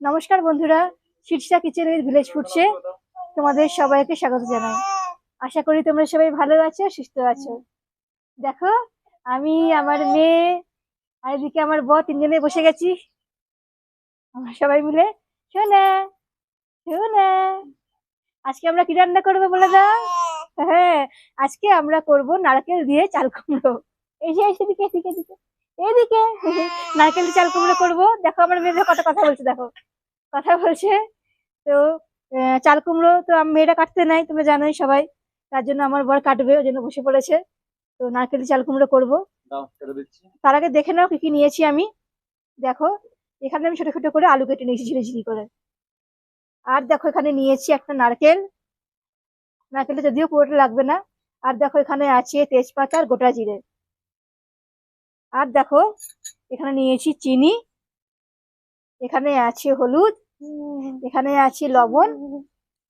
নমস্কার বন্ধুরা, Shirsha kitchen with village ফুডসে তোমাদের সবাইকে স্বাগত জানাই। আশা করি তোমরা সবাই ভালো আছো, সুস্থ আছো। দেখো, আমি, আমার মেয়ে আর এদিকে আমার বর তিনজনে বসে গেছি। আমরা সবাই মিলে শোনা শোনা আজকে আমরা কি রান্না করব বলে দাও? হ্যাঁ আজকে আমরা করব নারকেল দিয়ে চাল কুমড়ো। এই যে, এদিকে এদিকে এদিকে এদিকে, নারকেল চাল কুমড়ো করব। দেখো, আমার মেয়েদের কত কথা বলছে, দেখো। কথা বলছে। তো চাল কুমড়ো তো মেয়েরা কাটতে নাই তোমরা জানোই সবাই। তার জন্য আমার বর কাটবে ওই জন্য বসে পড়েছে। তো নারকেল চাল কুমড়ো করব। তার আগে দেখে নাও কি কি নিয়েছি আমি। দেখো এখানে আমি ছোট ছোট করে আলু কেটে নিয়েছি ঝিরি ঝিরি করে। আর দেখো এখানে নিয়েছি একটা নারকেল। নারকেলটা যদিও পুরোটা লাগবে না। আর দেখো এখানে আছে তেজপাতা আর গোটা জিরে। আর দেখো এখানে নিয়েছি চিনি। এখানে আছে হলুদ এখানে আছে লবণ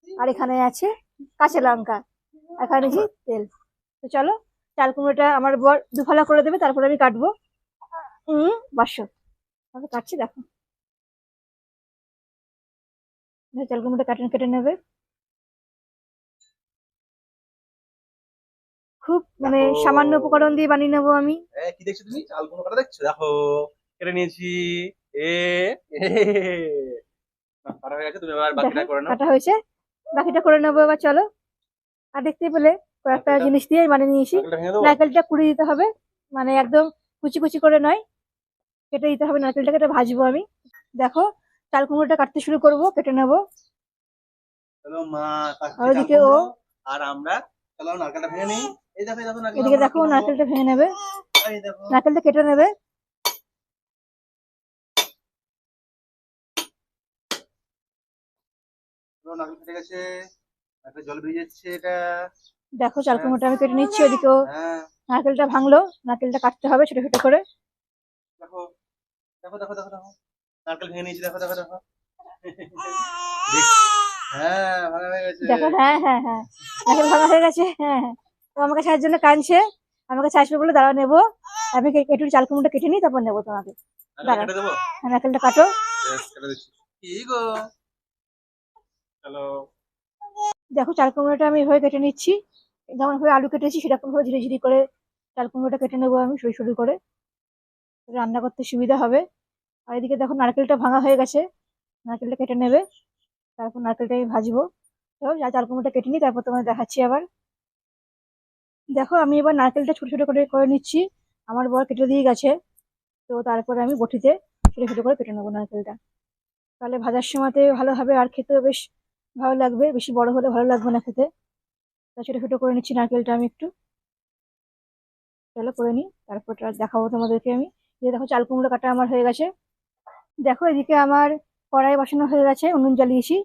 আর এখানে আছে কাঁচা লঙ্কা এখানে নিয়েছি তেল। তো চলো চাল কুমড়োটা আমার বর দুফালা করে দেবে তারপরে আমি কাটবো। হুম বাসো। আমি কাটছি দেখো। চাল কুমড়োটা কাটে কেটে নেবে। খুব মানে সামান্য উপকরণ দিয়ে বানিয়ে নেব আমি। কি দেখছ তুমি? চাল কোনো কাটা দেখছ? দেখো কেটে নিয়েছি। এ এ। কাটা হয়ে গেছে তুমি এবার বাকিটা করে নাও। কাটা হয়েছে? বাকিটা করে নেব এবার চলো। আর দেখতে পেলে কয়েকটা জিনিস দিয়ে বানিয়ে নিয়েছি নারকেলটা ভেঙে কুড়ি দিতে হবে। মানে একদম কুচি কুচি করে নয়। কেটে দিতে হবে নারকেলটাকে এটা ভাজবো আমি। দেখো চাল কুমড়োটা কাটতে শুরু করব কেটে নেব। ওদিকে ও। আর আমরা নারকেলটা ভেঙে নিই। এদিকে দেখো নারকেলটা ভেঙে নেবে। নারকেলটা কেটে নেবে। নারকেল ফেটে গেছে একটা জল বেরিয়ে যাচ্ছে এটা দেখো চাল কুমড়োটা আমি কেটে নিচ্ছি ওদিকেও হ্যাঁ। নারকেলটা ভাঙলো নারকেলটা কাটতে হবে ছোট ছোট করে। দেখো দেখো দেখো দেখো দেখো নারকেল ভেঙে নিয়েছি দেখো দেখো দেখো। হ্যাঁ ভাঙা হয়ে গেছে। দেখো হ্যাঁ হ্যাঁ হ্যাঁ নারকেল ভাঙা হয়ে গেছে হ্যাঁ হ্যাঁ তো আমাকে জন্য কাঁদছে আমাকে বলে দাঁড়াও নেব। আমি একটু চাল কুমড়োটা কেটে নিই তারপর নেব তোমাকে। হ্যাঁ, নারকেলটা কাটো। কি গো? দেখো, চাল কুমড়োটা আমি এভাবে কেটে নিচ্ছি। যেমন ভাবে আলু কেটেছি সেরকম ভাবে ঝিরি ঝিরি করে চাল কুমড়োটা কেটে নেব আমি সরু সরু করে। রান্না করতে সুবিধা হবে। আর এদিকে দেখো, নারকেলটা ভাঙা হয়ে গেছে। নারকেলটা কেটে নেবে। তারপর নারকেলটা আমি ভাজবো। তো যা চাল কুমড়োটা কেটে নিই, তারপর তোমায় দেখাচ্ছি আবার। দেখো, আমি এবার নারকেলটা ছোটো ছোটো করে করে নিচ্ছি। আমার বর কেটে দিয়ে গেছে। তো তারপরে আমি বটিতে ছোট ছোট করে কেটে নেব নারকেলটা। তাহলে ভাজার সময়তে ভালো হবে। আর খেতেও বেশ ভালো লাগবে, বেশি বড় হলে ভালো লাগবে না খেতে। তা ছোটো ছোটো করে নিচ্ছি নারকেলটা আমি একটু। চলো করে নিই তারপরটা দেখাবো তোমাদেরকে আমি। যে দেখো চাল কুমড়ো কাটা আমার হয়ে গেছে। দেখো এদিকে আমার কড়াই বসানো হয়ে গেছে, উনুন জ্বালিয়েছি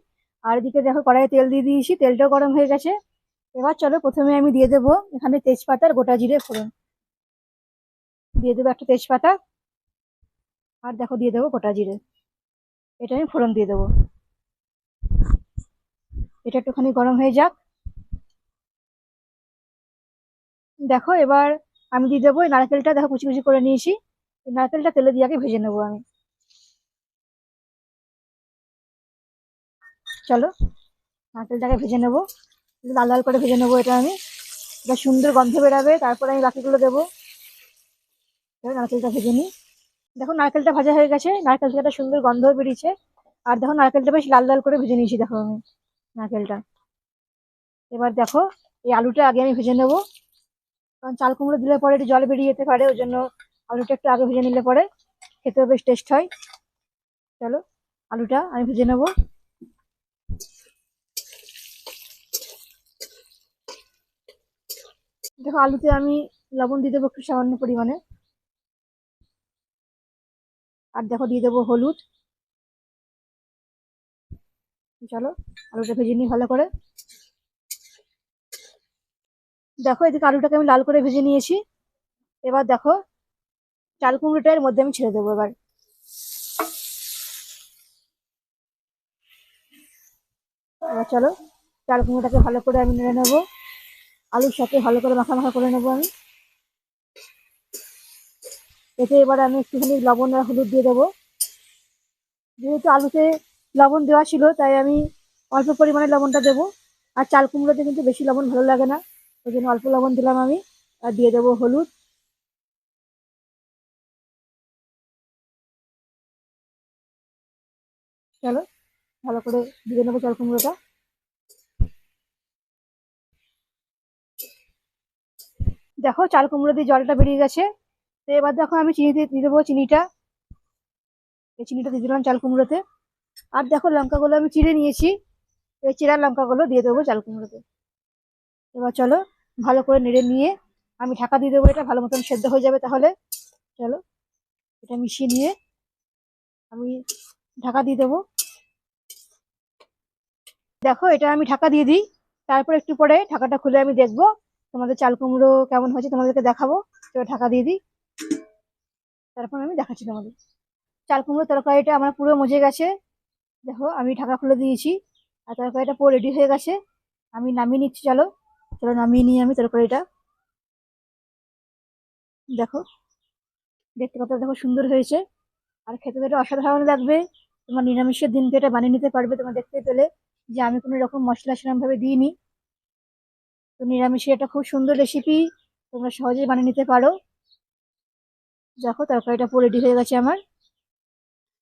আর এদিকে দেখো কড়াইয়ে তেল দিয়ে দিয়েছি, তেলটাও গরম হয়ে গেছে। এবার চলো প্রথমে আমি দিয়ে দেবো এখানে তেজপাতা আর গোটা জিরে ফোড়ন। দিয়ে দেবো একটা তেজপাতা। আর দেখো দিয়ে দেবো গোটা জিরে। এটা আমি ফোড়ন দিয়ে দেবো। এটা একটুখানি গরম হয়ে যাক। দেখো, এবার আমি দিয়ে দেবো নারকেলটা, দেখো কুচি কুচি করে নিয়েছি। নারকেলটা তেলে দিয়ে আগে ভেজে নেব আমি। চলো, নারকেলটাকে ভেজে নেব। লাল লাল করে ভেজে নেব এটা আমি। এটা সুন্দর গন্ধ বেরাবে, তারপরে আমি বাকিগুলো দেবো। নারকেলটা ভেজে নিই। দেখো, নারকেলটা ভাজা হয়ে গেছে। নারকেল থেকে একটা সুন্দর গন্ধ বেরিয়েছে। আর দেখো, নারকেলটা বেশ লাল লাল করে ভেজে নিয়েছি, দেখো আমি। নারকেলটা। এবার দেখো, এই আলুটা আগে আমি ভেজে নেব। কারণ চাল কুমড়ো দিলে পরে একটু জল বেরিয়ে যেতে পারে, ওই জন্য আলুটা একটু আগে ভেজে নিলে পরে খেতেও বেশ টেস্ট হয়। চলো, আলুটা আমি ভেজে নেব। দেখো, আলুতে আমি লবণ দিয়ে দেবো একটু সামান্য পরিমাণে। আর দেখো, দিয়ে দেবো হলুদ। চলো, আলুটা ভেজে নিই ভালো করে। দেখো, এদিকে আলুটাকে আমি লাল করে ভেজে নিয়েছি। এবার দেখো, চাল কুমড়োটা এর মধ্যে আমি ছেড়ে দেবো এবার। এবার চলো, চাল কুমড়োটাকে ভালো করে আমি নেড়ে নেব। আলুর সাথে ভালো করে মাখা মাখা করে নেব আমি। এতে এবার আমি একটুখানি লবণ আর হলুদ দিয়ে দেবো। যেহেতু আলুতে লবণ দেওয়া ছিল, তাই আমি অল্প পরিমাণে লবণটা দেবো। আর চাল কুমড়োতে কিন্তু বেশি লবণ ভালো লাগে না, ওই জন্য অল্প লবণ দিলাম আমি, আর দিয়ে দেবো হলুদ। চলো, ভালো করে দিয়ে নেব চাল কুমড়োটা। দেখো, চাল কুমড়ো দিয়ে জলটা বেরিয়ে গেছে। তো এবার দেখো আমি চিনি দিয়ে দিয়ে দেবো চিনিটা। এই চিনিটা দিয়ে দিলাম চাল কুমড়োতে। আর দেখো লঙ্কাগুলো আমি চিড়ে নিয়েছি। এই চিরা লঙ্কাগুলো দিয়ে দেবো চাল কুমড়োতে। এবার চলো ভালো করে নেড়ে নিয়ে আমি ঢাকা দিয়ে দেবো, এটা ভালো মতন সেদ্ধ হয়ে যাবে তাহলে। চলো, এটা মিশিয়ে নিয়ে আমি ঢাকা দিয়ে দেবো। দেখো এটা আমি ঢাকা দিয়ে দিই, তারপর একটু পরে ঢাকাটা খুলে আমি দেখব তোমাদের চাল কুমড়ো কেমন হয়েছে, তোমাদেরকে দেখাবো। তো ঢাকা দিয়ে দিই, তারপর আমি দেখাচ্ছি তোমাদের। চাল কুমড়ো তরকারিটা আমার পুরো মজে গেছে। দেখো, আমি ঢাকা খুলে দিয়েছি। আর তরকারিটা পুরো রেডি হয়ে গেছে। আমি নামিয়ে নিচ্ছি, চলো। চলো, নামিয়ে নিই আমি তরকারিটা। দেখো, দেখতে কত দেখো সুন্দর হয়েছে। আর খেতে তো এটা অসাধারণ লাগবে। তোমার নিরামিষের দিনকে এটা বানিয়ে নিতে পারবে তোমার দেখতে পেলে যে আমি কোনো রকম মশলা সেরকম ভাবে দিইনি। তো নিরামিষের এটা খুব সুন্দর রেসিপি তোমরা সহজেই বানিয়ে নিতে পারো। দেখো, তরকারিটা পুরো রেডি হয়ে গেছে আমার।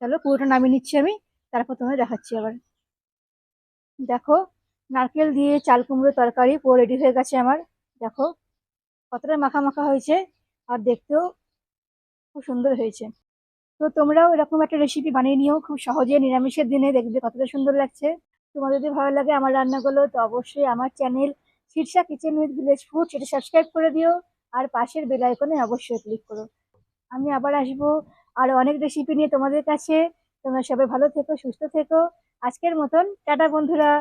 চলো, পুরোটা নামিয়ে নিচ্ছি আমি। তারপর তোমায় দেখাচ্ছি আবার। দেখো, নারকেল দিয়ে চাল কুমড়ো তরকারি পুরো রেডি হয়ে গেছে আমার। দেখো, কতটা মাখা মাখা হয়েছে আর দেখতেও খুব সুন্দর হয়েছে। তো তোমরাও এরকম একটা রেসিপি বানিয়ে নিও, খুব সহজে নিরামিষের দিনে দেখবে কতটা সুন্দর লাগছে। তোমার যদি ভালো লাগে আমার রান্নাগুলো, তো অবশ্যই আমার channel Shirsha kitchen with village food সেটা সাবস্ক্রাইব করে দিও আর পাশের বেল আইকনে অবশ্যই ক্লিক করো। আমি আবার আসব আর অনেক রেসিপি নিয়ে তোমাদের কাছে। তোমরা সবাই ভালো থেকো সুস্থ থেকো। আজকের মতন টাটা বন্ধুরা।